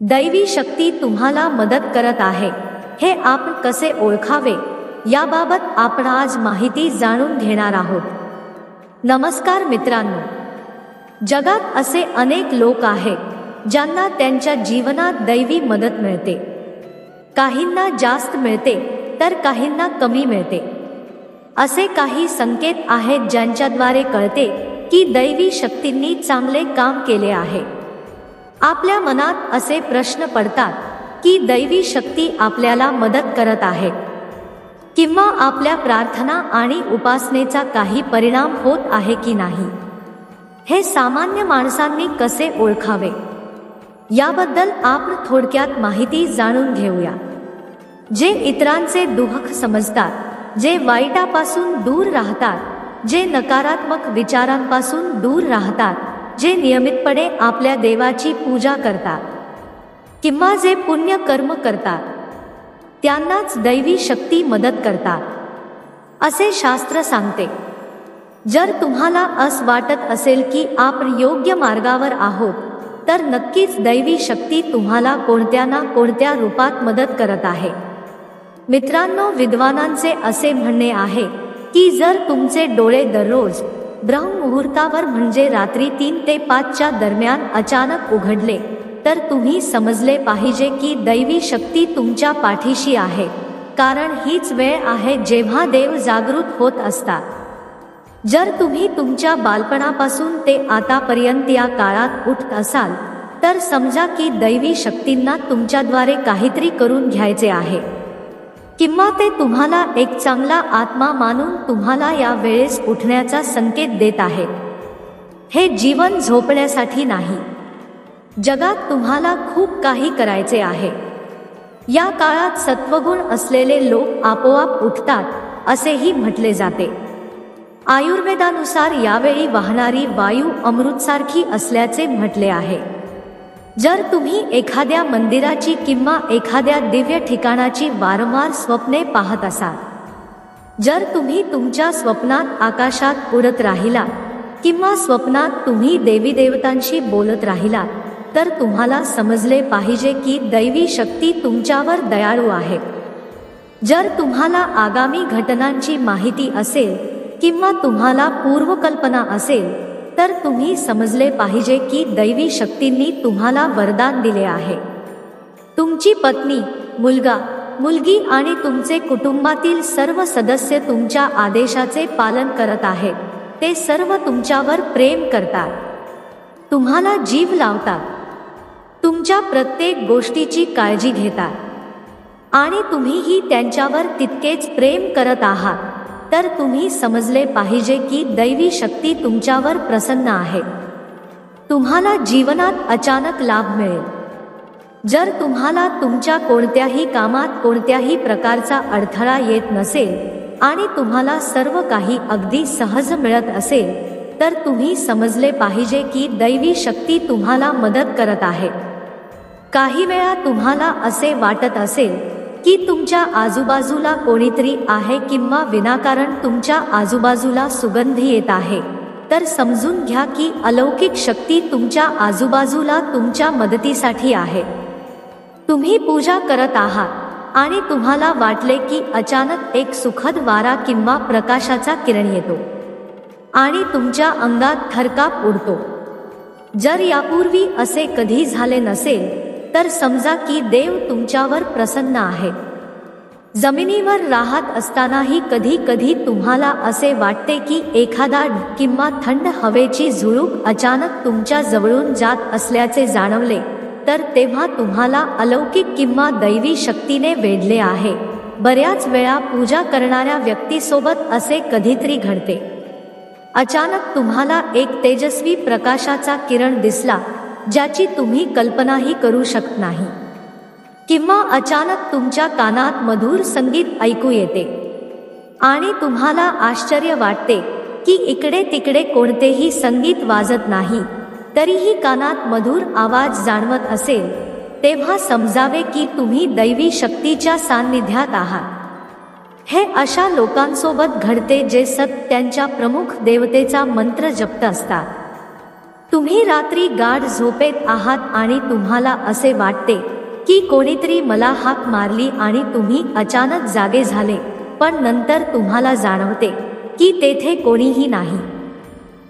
दैवी शक्ती तुम्हाला मदत करत आहे. हे आपण कसे ओळखावे? याबाबत आपण आज माहिती जाणून घेणार आहोत. नमस्कार मित्रांनो. जगात असे अनेक लोक आहेत ज्यांना त्यांच्या जीवनात दैवी मदत मिळते. काहींना जास्त मिळते तर काहींना कमी मिळते. असे काही संकेत आहेत ज्यांच्याद्वारे कळते की दैवी शक्तींनी चांगले काम केले आहे. आपल्या मनात असे प्रश्न पडतात की दैवी शक्ती आपल्याला मदत करत आहे. किंवा आपल्या प्रार्थना आणि उपासनेचा काही परिणाम होत आहे की नाही? हे सामान्य माणसांनी कसे ओळखावे? याबद्दल आपण थोडक्यात माहिती जाणून घेऊया. जे इतरांचे दुःख समजतात जे वाईटापासून दूर राहतात जे नकारात्मक विचारांपासून दूर राहतात जे नियमितपणे आपल्या देवाची पूजा करतात किंवा जे पुण्य कर्म करतात त्यांनाच दैवी शक्ती मदत करतात असे शास्त्र सांगते. जर तुम्हाला अस वाटत असेल की आपण योग्य मार्गावर आहोत तर नक्कीच दैवी शक्ती तुम्हाला कोणत्या ना कोणत्या रूपात मदत करत आहे. मित्रांनो विद्वानांचे असे म्हणणे आहे की जर तुमचे डोळे दररोज ब्रह्ममुहूर्तावर म्हणजे रात्री तीन ते पाचच्या दरम्यान अचानक उघडले. तर तुम्ही समजले पाहिजे की दैवी शक्ती तुमच्या पाठीशी आहे. कारण हीच वेळ आहे जेव्हा देव जागृत होत असतात जर तुम्ही तुमच्या बालपणापासून ते आतापर्यंत या काळात उठत असाल तर समजा की दैवी शक्तींना तुमच्याद्वारे काहीतरी करून घ्यायचे आहे. किंवा ते तुम्हाला एक चांगला आत्मा मानून तुम्हाला या वेळेस उठण्याचा संकेत देत आहेत. हे जीवन झोपण्यासाठी नाही. जगात तुम्हाला खूप काही करायचे आहे. या काळात सत्वगुण असलेले लोक आपोआप उठतात असेही म्हटले जाते. आयुर्वेदानुसार यावेळी वाहणारी वायू अमृतसारखी असल्याचे म्हटले आहे. जर तुम्ही एखाद्या मंदिराची किंवा एखाद्या दिव्य ठिकाणाची वारंवार स्वप्ने पाहत असाल जर तुम्ही तुमच्या स्वप्नात आकाशात उडत राहिला किंवा स्वप्नात तुम्ही देवी देवतांशी बोलत राहिला तर तुम्हाला समजले पाहिजे की दैवी शक्ती तुमच्यावर दयाळू आहे. जर तुम्हाला आगामी घटनांची माहिती असेल किंवा तुम्हाला पूर्वकल्पना असेल तर तुम्ही समजले पाहिजे की दैवी शक्तींनी तुम्हाला वरदान दिले आहे. तुमची पत्नी मुलगा मुलगी आणि तुमचे कुटुंबातील सर्व सदस्य तुमच्या आदेशाचे पालन करत आहेत. ते सर्व तुमच्यावर प्रेम करतात. तुम्हाला जीव लावतात. तुमच्या प्रत्येक गोष्टीची काळजी घेतात. आणि तुम्हीही त्यांच्यावर तितकेच प्रेम करत आहात. तर तुम्ही समजले पाहिजे की दैवी शक्ती तुमच्यावर प्रसन्न आहे. तुम्हाला जीवनात अचानक लाभ मिळेल. जर तुम्हाला तुमच्या कोणत्याही कामात कोणत्याही प्रकारचा अडथळा येत नसेल आणि तुम्हाला सर्व काही अगदी सहज मिळत असेल तर तुम्ही समजले पाहिजे की दैवी शक्ती तुम्हाला मदत करत आहे. काही वेळा तुम्हाला असे वाटत असेल की तुमच्या आजूबाजूला कोणीतरी आहे किंवा विनाकारण तुमच्या आजूबाजूला सुगंधी येत आहे तर समजून घ्या की अलौकिक शक्ती तुमच्या आजूबाजूला तुमच्या मदतीसाठी आहे. तुम्ही पूजा करत आहात आणि तुम्हाला वाटले की अचानक एक सुखद वारा किंवा प्रकाशाचा किरण येतो आणि तुमच्या अंगात थरकाप उडतो. जर यापूर्वी असे कधी झाले नसेल तर समजा की देव तुमच्यावर प्रसन्न आहे. जमिनीवर राहत असतानाही कधी कधी तुम्हाला असे वाटते की एखादा किंवा थंड हवेची झुळूक अचानक तुमच्या जवळून जात असल्याचे जाणवले तर तेव्हा तुम्हाला अलौकिक किंवा दैवी शक्तीने वेढले आहे. बऱ्याच वेळा पूजा करणाऱ्या व्यक्तीसोबत असे कधीतरी घडते. अचानक तुम्हाला एक तेजस्वी प्रकाशाचा किरण दिसला ज्याची तुम्ही कल्पनाही करू शकत नाही. किंवा अचानक तुमच्या कानात मधुर संगीत ऐकू येते. आणि तुम्हाला आश्चर्य वाटते की इकडे तिकडे कोणतेही संगीत वाजत नाही तरीही कानात मधुर आवाज जाणवत असेल तेव्हा समजावे की तुम्ही दैवी शक्तीच्या सान्निध्यात आहात. हे अशा लोकांसोबत घडते जे सत त्यांच्या प्रमुख देवतेचा मंत्र जपत असतात. तुम्ही रात्री गाढ झोपेत आहात आणि तुम्हाला असे वाटते की कोणीतरी मला हाक मारली आणि तुम्ही अचानक जागे झाले पण नंतर तुम्हाला जाणवते की तेथे कोणीही नाही.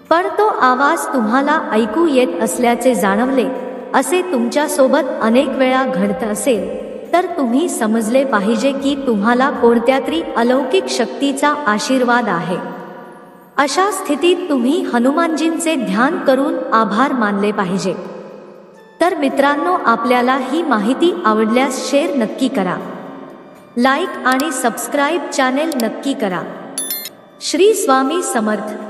पण तो आवाज तुम्हाला ऐकू येत असल्याचे जाणवले असे तुमच्यासोबत अनेक वेळा घडत असेल तर तुम्ही समजले पाहिजे की तुम्हाला कोणत्या तरी अलौकिक शक्तीचा आशीर्वाद आहे. अशा स्थितीत तुम्ही हनुमानजींचे ध्यान करून आभार मानले पाहिजे. तर मित्रांनो आपल्याला ही माहिती आवडल्यास शेअर नक्की करा. लाईक आणि सबस्क्राईब चॅनेल नक्की करा. श्री स्वामी समर्थ.